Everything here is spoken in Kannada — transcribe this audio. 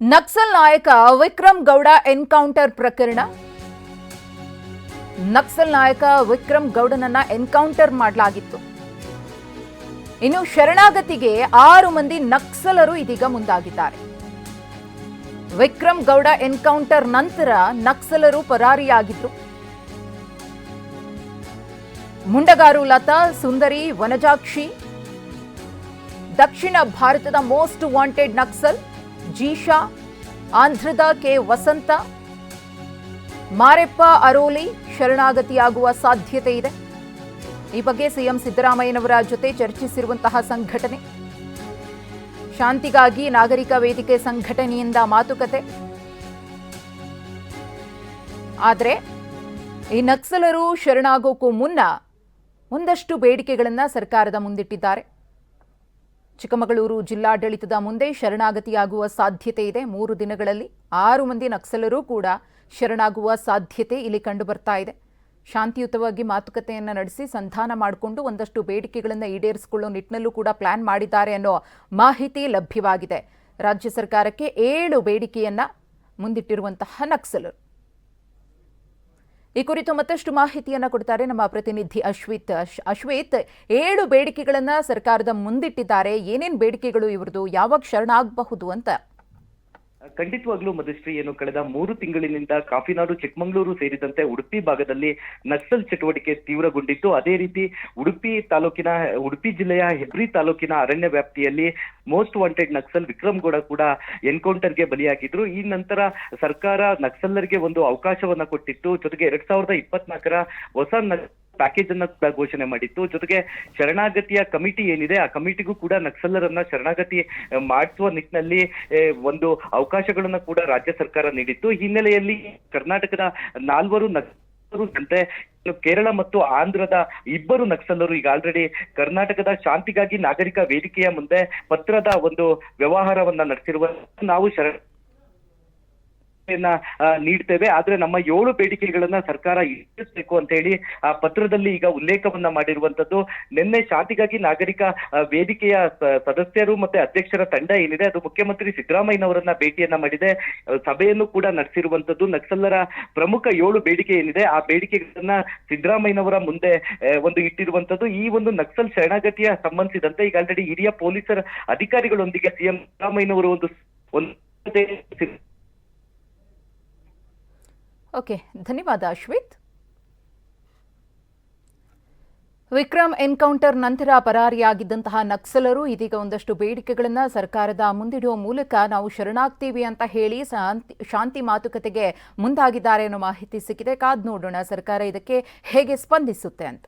ನಕ್ಸಲ್ ನಾಯಕ ವಿಕ್ರಮ್ ಗೌಡ ಎನ್ಕೌಂಟರ್ ಪ್ರಕರಣ. ನಕ್ಸಲ್ ನಾಯಕ ವಿಕ್ರಮ್ ಗೌಡನನ್ನ ಎನ್ಕೌಂಟರ್ ಮಾಡಲಾಗಿತ್ತು. ಇನ್ನು ಶರಣಾಗತಿಗೆ ಆರು ಮಂದಿ ನಕ್ಸಲರು ಇದೀಗ ಮುಂದಾಗಿದ್ದಾರೆ. ವಿಕ್ರಮ್ ಗೌಡ ಎನ್ಕೌಂಟರ್ ನಂತರ ನಕ್ಸಲರು ಪರಾರಿಯಾಗಿದ್ರು. ಮುಂಡಗಾರು ಲತಾ, ಸುಂದರಿ, ವನಜಾಕ್ಷಿ. ದಕ್ಷಿಣ ಭಾರತದ ಮೋಸ್ಟ್ ವಾಂಟೆಡ್ ನಕ್ಸಲ್. ಜೀಶಾ, ಆಂಧ್ರದ ಕೆ. ವಸಂತ, ಮಾರೆಪ್ಪ ಅರೋಲಿ ಶರಣಾಗತಿಯಾಗುವ ಸಾಧ್ಯತೆ ಇದೆ. ಈ ಬಗ್ಗೆ ಸಿಎಂ ಸಿದ್ದರಾಮಯ್ಯನವರ ಜೊತೆ ಚರ್ಚಿಸಿರುವಂತಹ ಸಂಘಟನೆ. ಶಾಂತಿಗಾಗಿ ನಾಗರಿಕ ವೇದಿಕೆ ಸಂಘಟನೆಯಿಂದ ಮಾತುಕತೆ. ಆದರೆ, ಈ ನಕ್ಸಲರು ಶರಣಾಗೋಕ್ಕೂ ಮುನ್ನ ಒಂದಷ್ಟು ಬೇಡಿಕೆಗಳನ್ನು ಸರ್ಕಾರದ ಮುಂದಿಟ್ಟಿದ್ದಾರೆ. ಚಿಕ್ಕಮಗಳೂರು ಜಿಲ್ಲಾಡಳಿತದ ಮುಂದೆ ಶರಣಾಗತಿಯಾಗುವ ಸಾಧ್ಯತೆ ಇದೆ. ಮೂರು ದಿನಗಳಲ್ಲಿ ಆರು ಮಂದಿ ನಕ್ಸಲರೂ ಕೂಡ ಶರಣಾಗುವ ಸಾಧ್ಯತೆ ಇಲ್ಲಿ ಕಂಡು ಬರ್ತಾ ಇದೆ. ಶಾಂತಿಯುತವಾಗಿ ಮಾತುಕತೆಯನ್ನು ನಡೆಸಿ ಸಂಧಾನ ಮಾಡಿಕೊಂಡು ಒಂದಷ್ಟು ಬೇಡಿಕೆಗಳನ್ನು ಈಡೇರಿಸಿಕೊಳ್ಳೋ ನಿಟ್ಟಿನಲ್ಲೂ ಕೂಡ ಪ್ಲಾನ್ ಮಾಡಿದ್ದಾರೆ ಅನ್ನೋ ಮಾಹಿತಿ ಲಭ್ಯವಾಗಿದೆ. ರಾಜ್ಯ ಸರ್ಕಾರಕ್ಕೆ ಏಳು ಬೇಡಿಕೆಯನ್ನ ಮುಂದಿಟ್ಟಿರುವಂತಹ ನಕ್ಸಲರು. ಈ ಕುರಿತು ಮತ್ತಷ್ಟು ಮಾಹಿತಿಯನ್ನು ಕೊಡ್ತಾರೆ ನಮ್ಮ ಪ್ರತಿನಿಧಿ ಅಶ್ವಿತ್. ಅಶ್- ಅಶ್ವಿತ್, ಏಳು ಬೇಡಿಕೆಗಳನ್ನು ಸರ್ಕಾರದ ಮುಂದಿಟ್ಟಿದ್ದಾರೆ. ಏನೇನು ಬೇಡಿಕೆಗಳು ಇವ್ರದ್ದು? ಯಾವಾಗ ಶರಣಾಗಬಹುದು ಅಂತ. ಖಂಡಿತವಾಗ್ಲೂ ಮಧುಶ್ರೀ ಏನು ಕಳೆದ ಮೂರು ತಿಂಗಳಿನಿಂದ ಕಾಫಿನಾಡು ಚಿಕ್ಕಮಗಳೂರು ಸೇರಿದಂತೆ ಉಡುಪಿ ಭಾಗದಲ್ಲಿ ನಕ್ಸಲ್ ಚಟುವಟಿಕೆ ತೀವ್ರಗೊಂಡಿತ್ತು. ಅದೇ ರೀತಿ ಉಡುಪಿ ತಾಲೂಕಿನ, ಉಡುಪಿ ಜಿಲ್ಲೆಯ ಹೆಬ್ರಿ ತಾಲೂಕಿನ ಅರಣ್ಯ ವ್ಯಾಪ್ತಿಯಲ್ಲಿ ಮೋಸ್ಟ್ ವಾಂಟೆಡ್ ನಕ್ಸಲ್ ವಿಕ್ರಮ್ ಗೌಡ ಕೂಡ ಎನ್ಕೌಂಟರ್ಗೆ ಬಲಿಯಾಗಿದ್ರು. ಈ ನಂತರ ಸರ್ಕಾರ ನಕ್ಸಲ್ಲರಿಗೆ ಒಂದು ಅವಕಾಶವನ್ನ ಕೊಟ್ಟಿತ್ತು. ಜೊತೆಗೆ ಎರಡ್ ಸಾವಿರದ ಇಪ್ಪತ್ನಾಲ್ಕರ ಹೊಸ ಪ್ಯಾಕೇಜ್ ಅನ್ನ ಕೂಡ ಘೋಷಣೆ ಮಾಡಿತ್ತು. ಜೊತೆಗೆ ಶರಣಾಗತಿಯ ಕಮಿಟಿ ಏನಿದೆ, ಆ ಕಮಿಟಿಗೂ ಕೂಡ ನಕ್ಸಲರನ್ನ ಶರಣಾಗತಿ ಮಾಡಿಸುವ ನಿಟ್ಟಿನಲ್ಲಿ ಒಂದು ಅವಕಾಶಗಳನ್ನ ಕೂಡ ರಾಜ್ಯ ಸರ್ಕಾರ ನೀಡಿತ್ತು. ಹಿನ್ನೆಲೆಯಲ್ಲಿ ಕರ್ನಾಟಕದ ನಾಲ್ವರು ನಕ್ಸಲರು ಅಂತೆ ಕೇರಳ ಮತ್ತು ಆಂಧ್ರದ ಇಬ್ಬರು ನಕ್ಸಲರು ಈಗ ಆಲ್ರೆಡಿ ಕರ್ನಾಟಕದ ಶಾಂತಿಗಾಗಿ ನಾಗರಿಕ ವೇದಿಕೆಯ ಮುಂದೆ ಪತ್ರದ ಒಂದು ವ್ಯವಹಾರವನ್ನ ನಡೆಸಿರುವ ನಾವು ಶರಣ ನೀಡ್ತೇವೆ. ಆದ್ರೆ ನಮ್ಮ ಏಳು ಬೇಡಿಕೆಗಳನ್ನ ಸರ್ಕಾರ ಈಡೇರಿಸಬೇಕು ಅಂತ ಹೇಳಿ, ಆ, ಪತ್ರದಲ್ಲಿ ಈಗ ಉಲ್ಲೇಖವನ್ನ ಮಾಡಿರುವಂತದ್ದು, ನಿನ್ನೆ ಶಾಂತಿಗಾಗಿ ನಾಗರಿಕ ವೇದಿಕೆಯ ಸದಸ್ಯರು ಮತ್ತೆ ಅಧ್ಯಕ್ಷರ ತಂಡ ಏನಿದೆ, ಅದು ಮುಖ್ಯಮಂತ್ರಿ ಸಿದ್ದರಾಮಯ್ಯನವರನ್ನ ಭೇಟಿಯನ್ನ ಮಾಡಿದೆ. ಸಭೆಯನ್ನು ಕೂಡ ನಡೆಸಿರುವಂತದ್ದು ನಕ್ಸಲರ ಪ್ರಮುಖ ಏಳು ಬೇಡಿಕೆ ಏನಿದೆ, ಆ ಬೇಡಿಕೆಗಳನ್ನ ಸಿದ್ದರಾಮಯ್ಯನವರ ಮುಂದೆ ಒಂದು ಇಟ್ಟಿರುವಂತದ್ದು. ಈ ಒಂದು ನಕ್ಸಲ್ ಶರಣಾಗತಿಯ ಸಂಬಂಧಿಸಿದಂತೆ ಈಗ ಆಲ್ರೆಡಿ ಹಿರಿಯ ಪೊಲೀಸರ ಅಧಿಕಾರಿಗಳೊಂದಿಗೆ ಸಿಎಂ ಸಿದ್ದರಾಮಯ್ಯನವರು ಒಂದು ಒಂದು ಓಕೆ, ಧನ್ಯವಾದ, ಅಶ್ವಿತ್. ವಿಕ್ರಮ್ ಎನ್ಕೌಂಟರ್ ನಂತರ ಪರಾರಿಯಾಗಿದ್ದಂತಹ ನಕ್ಸಲರು ಇದೀಗ ಒಂದಷ್ಟು ಬೇಡಿಕೆಗಳನ್ನು ಸರ್ಕಾರದ ಮುಂದಿಡುವ ಮೂಲಕ ನಾವು ಶರಣಾಗ್ತೀವಿ ಅಂತ ಹೇಳಿ ಶಾಂತಿ ಮಾತುಕತೆಗೆ ಮುಂದಾಗಿದ್ದಾರೆ ಅನ್ನೋ ಮಾಹಿತಿ ಸಿಕ್ಕಿದೆ. ಕಾದ್ ನೋಡೋಣ ಸರ್ಕಾರ ಇದಕ್ಕೆ ಹೇಗೆ ಸ್ಪಂದಿಸುತ್ತೆ ಅಂತ.